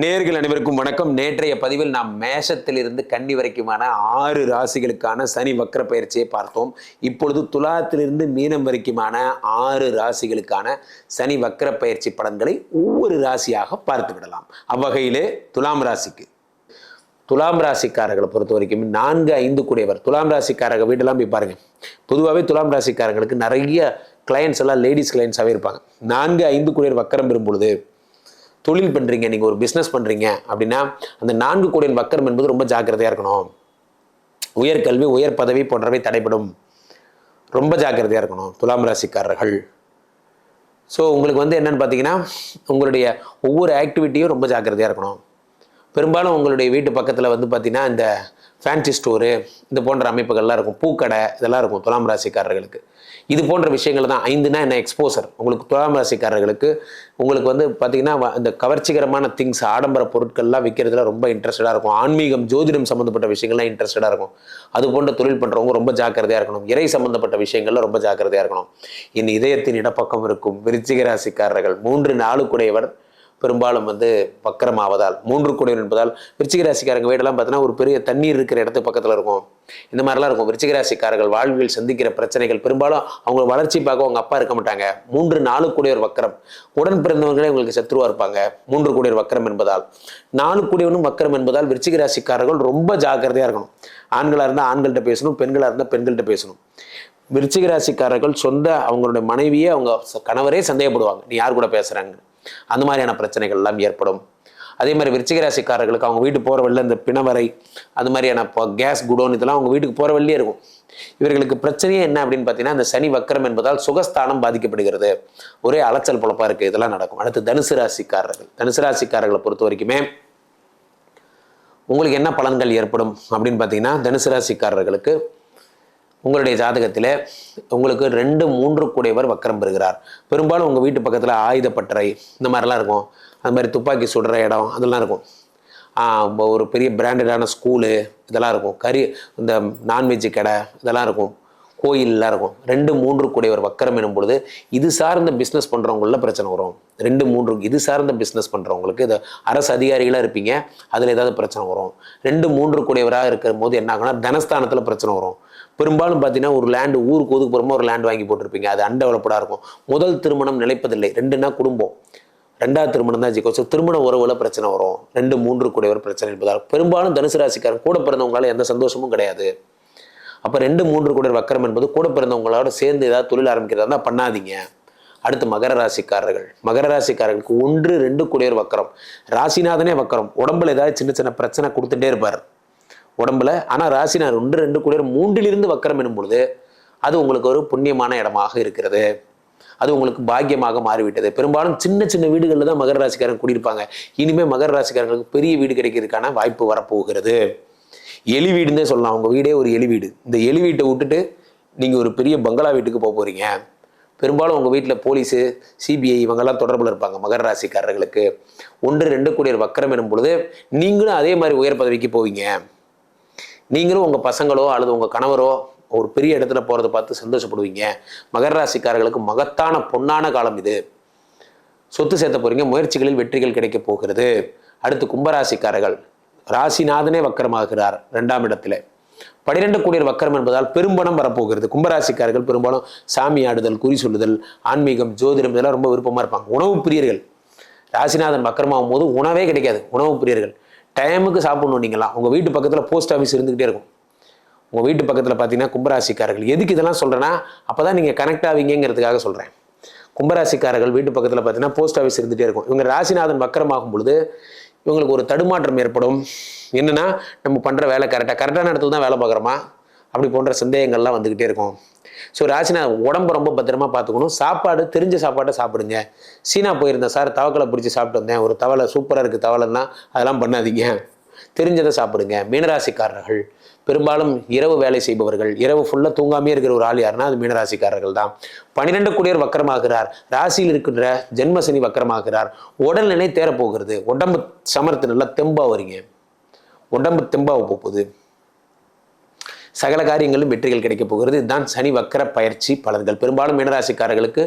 நேர்கள் அனைவருக்கும் வணக்கம். நேற்றைய பதிவில் நாம் மேஷத்திலிருந்து கன்னி வரைக்குமான ஆறு ராசிகளுக்கான சனி வக்கர பயிற்சியை பார்த்தோம். இப்பொழுது துலாத்திலிருந்து மீனம் வரைக்குமான ஆறு ராசிகளுக்கான சனி வக்கர பயிற்சி பலன்களை ஒவ்வொரு ராசியாக பார்த்து விடலாம். அவ்வகையிலே துலாம் ராசிக்கு துலாம் ராசிக்காரர்களை பொறுத்த வரைக்கும் நான்கு ஐந்து கூடியவர். துலாம் ராசிக்காரங்க வீடெல்லாம் போய் பாருங்க. பொதுவாகவே துலாம் ராசிக்காரங்களுக்கு நிறைய கிளையன்ஸ் எல்லாம் லேடிஸ் கிளையன்ஸாகவே இருப்பாங்க. நான்கு ஐந்து கூடியவர் வக்கரம் பெறும்பொழுது தொழில் பண்ணுறீங்க நீங்கள் ஒரு பிஸ்னஸ் பண்ணுறீங்க அப்படின்னா அந்த நான்கு கோடியின் வக்கரம் என்பது ரொம்ப ஜாக்கிரதையாக இருக்கணும். உயர்கல்வி உயர் பதவி போன்றவை தடைபடும். ரொம்ப ஜாக்கிரதையாக இருக்கணும் துலாம் ராசிக்காரர்கள். ஸோ உங்களுக்கு வந்து என்னென்னு பார்த்தீங்கன்னா உங்களுடைய ஒவ்வொரு ஆக்டிவிட்டியும் ரொம்ப ஜாக்கிரதையாக இருக்கணும். பெரும்பாலும் உங்களுடைய வீட்டு பக்கத்தில் வந்து பார்த்திங்கன்னா இந்த ஃபேன்சி ஸ்டோரு இது போன்ற அமைப்புகள்லாம் இருக்கும். பூக்கடை இதெல்லாம் இருக்கும் துலாம் ராசிக்காரர்களுக்கு. இது போன்ற விஷயங்கள் தான். ஐந்துனா என்ன? எக்ஸ்போசர் உங்களுக்கு துலாம் ராசிக்காரர்களுக்கு உங்களுக்கு வந்து பார்த்திங்கன்னா வ- இந்த கவர்ச்சிகரமான திங்ஸ் ஆடம்பர பொருட்கள்லாம் விற்கிறதுல ரொம்ப இன்ட்ரெஸ்டடாக இருக்கும். ஆன்மீகம் ஜோதிடம் சம்மந்தப்பட்ட விஷயங்கள்லாம் இன்ட்ரெஸ்டடாக இருக்கும். அது போன்ற தொழில் பண்ணுறவங்க ரொம்ப ஜாக்கிரதையாக இருக்கணும். இறை சம்மந்தப்பட்ட விஷயங்கள்ல ரொம்ப ஜாக்கிரதையாக இருக்கணும். என் இதயத்தின் இடப்பக்கம் இருக்கும். விருச்சிக ராசிக்காரர்கள் மூன்று நாளுக்குடையவர் பெரும்பாலும் வந்து வக்கரமாவதால் மூன்று கோடி என்பதால் விருச்சிக ராசிக்காரங்க வீடெல்லாம் பார்த்தீங்கன்னா ஒரு பெரிய தண்ணீர் இருக்கிற இடத்து பக்கத்தில் இருக்கும். இந்த மாதிரிலாம் இருக்கும். விருச்சிக ராசிக்காரர்கள் வாழ்வில் சந்திக்கிற பிரச்சனைகள் பெரும்பாலும் அவங்க வளர்ச்சி பார்க்க அவங்க அப்பா இருக்க மாட்டாங்க. மூன்று நாலு கூடியவர் வக்கரம். உடன் பிறந்தவர்களே உங்களுக்கு சத்ருவா இருப்பாங்க. மூன்று கூடியவர் வக்கரம் என்பதால். நாலு கூடியவனும் வக்கரம் என்பதால் விருச்சிக ராசிக்காரர்கள் ரொம்ப ஜாக்கிரதையாக இருக்கணும். ஆண்களாக இருந்தால் ஆண்கள்கிட்ட பேசணும் பெண்களாக இருந்தால் பெண்கள்கிட்ட பேசணும். விருச்சிக ராசிக்காரர்கள் சொந்த அவங்களுடைய மனைவியே அவங்க கணவரே சந்தேகப்படுவாங்க. நீ யார் கூட பேசுகிறாங்க அந்த மாதிரியான பிரச்சனைகள் எல்லாம் ஏற்படும். அதே மாதிரி விருச்சிக ராசிக்காரர்களுக்கு அவங்க வீட்டு போகிற வழியில் இந்த பிணவரை அது மாதிரியான இப்போ கேஸ் குடோன் இதெல்லாம் அவங்க வீட்டுக்கு போகிற வழியே இருக்கும். இவர்களுக்கு பிரச்சனையே என்ன அப்படின்னு பார்த்தீங்கன்னா அந்த சனி வக்கரம் என்பதால் சுகஸ்தானம் பாதிக்கப்படுகிறது. ஒரே அலைச்சல் பொழப்பா இருக்கு. இதெல்லாம் நடக்கும். அடுத்து தனுசு ராசிக்காரர்கள். தனுசு ராசிக்காரர்களை பொறுத்த வரைக்குமே உங்களுக்கு என்ன பலன்கள் ஏற்படும் அப்படின்னு பார்த்தீங்கன்னா தனுசு ராசிக்காரர்களுக்கு உங்களுடைய ஜாதகத்தில் உங்களுக்கு ரெண்டு மூன்று கூடையவர் வக்கரம் பெறுகிறார். பெரும்பாலும் உங்கள் வீட்டு பக்கத்தில் ஆயுதப்பட்டறை இந்த மாதிரிலாம் இருக்கும். அது மாதிரி துப்பாக்கி சுடுற இடம் அதெல்லாம் இருக்கும். ஒரு பெரிய பிராண்டடான ஸ்கூலு இதெல்லாம் இருக்கும். கறி இந்த நான்வெஜ் கடை இதெல்லாம் இருக்கும். கோயிலெலாம் இருக்கும். ரெண்டு மூன்று கூடையவர் வக்கரம் எனும் பொழுது இது சார்ந்த பிஸ்னஸ் பண்ணுறவங்கள பிரச்சனை வரும். ரெண்டு மூன்று இது சார்ந்த பிஸ்னஸ் பண்ணுறவங்களுக்கு இது அரசு அதிகாரிகளாக இருப்பீங்க. அதில் ஏதாவது பிரச்சனை வரும். ரெண்டு மூன்று கூடியவராக இருக்கிற போது என்ன ஆகும்னா தனஸ்தானத்தில் பிரச்சனை வரும். பெரும்பாலும் பார்த்தீங்கன்னா ஒரு லேண்டு ஊருக்கு ஒதுக்கு போகிறோமோ ஒரு லேண்ட் வாங்கி போட்டிருப்பீங்க. அது அன்டெவலப்டாக இருக்கும். முதல் திருமணம் நிலைப்பதில்லை. ரெண்டுனா குடும்பம். ரெண்டாவது திருமணம் தான் வச்சுக்கோ ஸோ திருமண உறவுல பிரச்சனை வரும். ரெண்டு மூன்று கூடையவர் பிரச்சனை என்பதால் பெரும்பாலும் தனுசு ராசிக்காரன் கூட பிறந்தவங்களால எந்த சந்தோஷமும் கிடையாது. அப்போ ரெண்டு மூன்று கூடையர் வக்கரம் என்பது கூட பிறந்தவங்களோட சேர்ந்து ஏதாவது தொழில் ஆரம்பிக்கிறதா இருந்தால் பண்ணாதீங்க. அடுத்து மகர ராசிக்காரர்கள். மகர ராசிக்காரர்களுக்கு ஒன்று ரெண்டு கூடையர் வக்கரம். ராசிநாதனே வக்கரம். உடம்புல ஏதாவது சின்ன சின்ன பிரச்சனை கொடுத்துட்டே இருப்பார். உடம்புல ஆனால் ராசிநாதன் ஒன்று ரெண்டு கூடையர் மூன்றிலிருந்து வக்கரம் எனும் பொழுது அது உங்களுக்கு ஒரு புண்ணியமான இடமாக இருக்கிறது. அது உங்களுக்கு பாக்கியமாக மாறிவிட்டது. பெரும்பாலும் சின்ன சின்ன வீடுகளில் தான் மகர ராசிக்காரங்க குடியிருப்பாங்க. இனிமேல் மகர ராசிக்காரங்களுக்கு பெரிய வீடு கிடைக்கிறதுக்கான வாய்ப்பு வரப்போகிறது. எலி வீடுன்னே சொல்லலாம். உங்கள் வீடே ஒரு எலி வீடு இந்த எலி வீட்டை விட்டுட்டு நீங்கள் ஒரு பெரிய பங்களா வீட்டுக்கு போக போகிறீங்க பெரும்பாலும் உங்கள் வீட்டில் போலீஸு சிபிஐ இவங்கெல்லாம் தொடர்பில் இருப்பாங்க மகர ராசிக்காரர்களுக்கு. ஒன்று ரெண்டு கூடிய வக்கரம் எனும் பொழுது நீங்களும் அதே மாதிரி உயர் பதவிக்கு போவீங்க. நீங்களும் உங்கள் பசங்களோ அல்லது உங்கள் கணவரோ ஒரு பெரிய இடத்துல போகிறத பார்த்து சந்தோஷப்படுவீங்க. மகர ராசிக்காரர்களுக்கு மகத்தான பொன்னான காலம் இது. சொத்து சேர்த்த போகிறீங்க முயற்சிகளில் வெற்றிகள் கிடைக்க போகிறது. அடுத்து கும்பராசிக்காரர்கள். ராசிநாதனே வக்கரமாகிறார் ரெண்டாம் இடத்துல. பனிரெண்டு கோடியர் வக்கரம் என்பதால் பெரும்பணம் வரப்போகிறது. கும்பராசிக்காரர்கள் பெரும்பாலும் சாமி ஆடுதல் குறி சொல்லுதல் ஆன்மீகம் ஜோதிடம் இதெல்லாம் ரொம்ப விருப்பமாக இருப்பாங்க. உணவு பிரியர்கள். ராசிநாதன் வக்கரமாகும் போது உணவே கிடைக்காது. உணவு பிரியர்கள். டைமுக்கு சாப்பிடணும் நீங்களாம் உங்கள் வீட்டு பக்கத்தில் போஸ்ட் ஆஃபீஸ் இருந்துக்கிட்டே இருக்கும். உங்கள் வீட்டு பக்கத்தில் பார்த்தீங்கன்னா கும்பராசிக்காரர்கள். எதுக்கு இதெல்லாம் சொல்கிறேன்னா அப்போ தான் நீங்கள் கனெக்ட் ஆவீங்கிறதுக்காக சொல்கிறேன் கும்பராசிக்காரர்கள் வீட்டு பக்கத்தில் பார்த்தீங்கன்னா போஸ்ட் ஆஃபீஸ் இருந்துகிட்டே இருக்கும். இவங்க ராசிநாதன் வக்கரமாகும் பொழுது இவங்களுக்கு ஒரு தடுமாற்றம் ஏற்படும். என்னென்னா நம்ம பண்ணுற வேலை கரெக்டாக கரெக்டான இடத்துல தான் வேலை பார்க்குறோமா? அப்படி போன்ற சந்தேகங்கள்லாம் வந்துக்கிட்டே இருக்கும். ஸோ ராசினா உடம்ப ரொம்ப பத்திரமா பார்த்துக்கணும். சாப்பாடு தெரிஞ்ச சாப்பாட்டை சாப்பிடுங்க. சீனா போயிருந்தேன் சார் தவக்கலை பிடிச்சி சாப்பிட்டு வந்தேன். ஒரு தவளை சூப்பராக இருக்குது தவளைன்னா அதெல்லாம் பண்ணாதீங்க. தெரிஞ்சதை சாப்பிடுங்க. மீனராசிக்காரர்கள் பெரும்பாலும் இரவு வேலை செய்பவர்கள் இரவு ஃபுல்லாக தூங்காமே இருக்கிற ஒரு ஆள் யாருன்னா அது மீனராசிக்காரர்கள் தான். பன்னிரெண்டு குடியர் வக்கரமாகிறார். ராசியில் இருக்கின்ற ஜென்மசனி வக்கரமாகிறார். உடல்நிலை தேரப்போகிறது உடம்பு சமர்த்து நல்லா தெம்பாக வரீங்க உடம்பு தெம்பாக போகுது. சகல காரியங்களும் வெற்றிகள் கிடைக்கப் போகிறது. இதுதான் சனி வக்கர பயிற்சி பலன்கள். பெரும்பாலும் மீனராசிக்காரர்களுக்கு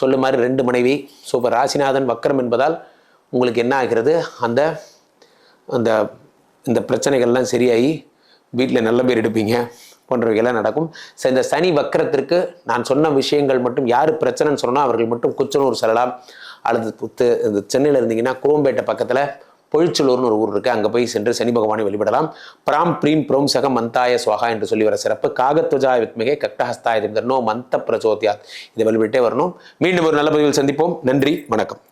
சொல்லுமாறு ரெண்டு மனைவி சூப்பர் ராசிநாதன் வக்கரம் என்பதால் உங்களுக்கு என்ன ஆகிறது? அந்த அந்த இந்த பிரச்சனைகள்லாம் சரியாகி வீட்டில் நல்ல பேர் எடுப்பீங்க போன்றவைகள்லாம் நடக்கும். ஸோ இந்த சனி வக்கரத்திற்கு நான் சொன்ன விஷயங்கள் மட்டும் யார் பிரச்சனைன்னு சொன்னால் அவர்கள் மட்டும் குச்சனூர் செல்லலாம். அல்லது புத்து இந்த சென்னையில் இருந்தீங்கன்னா குரோம்பேட்டை பக்கத்தில் பொழிச்சலூர்னு ஒரு ஊர் இருக்குது அங்கே போய் சென்று சனி பகவானை வழிபடலாம். பிராம் பிரீம் ப்ரோம் சக மந்தாய சுவாகா என்று சொல்லி வர சிறப்பு. காகத்வஜாய வித்மிகை கட்டஹஸ்தாய திந்தர்னோ மந்த பிரச்சோத்யாத் இதை வழிபட்டே வரணும். மீண்டும் ஒரு நல்ல பதிவில் சந்திப்போம். நன்றி வணக்கம்.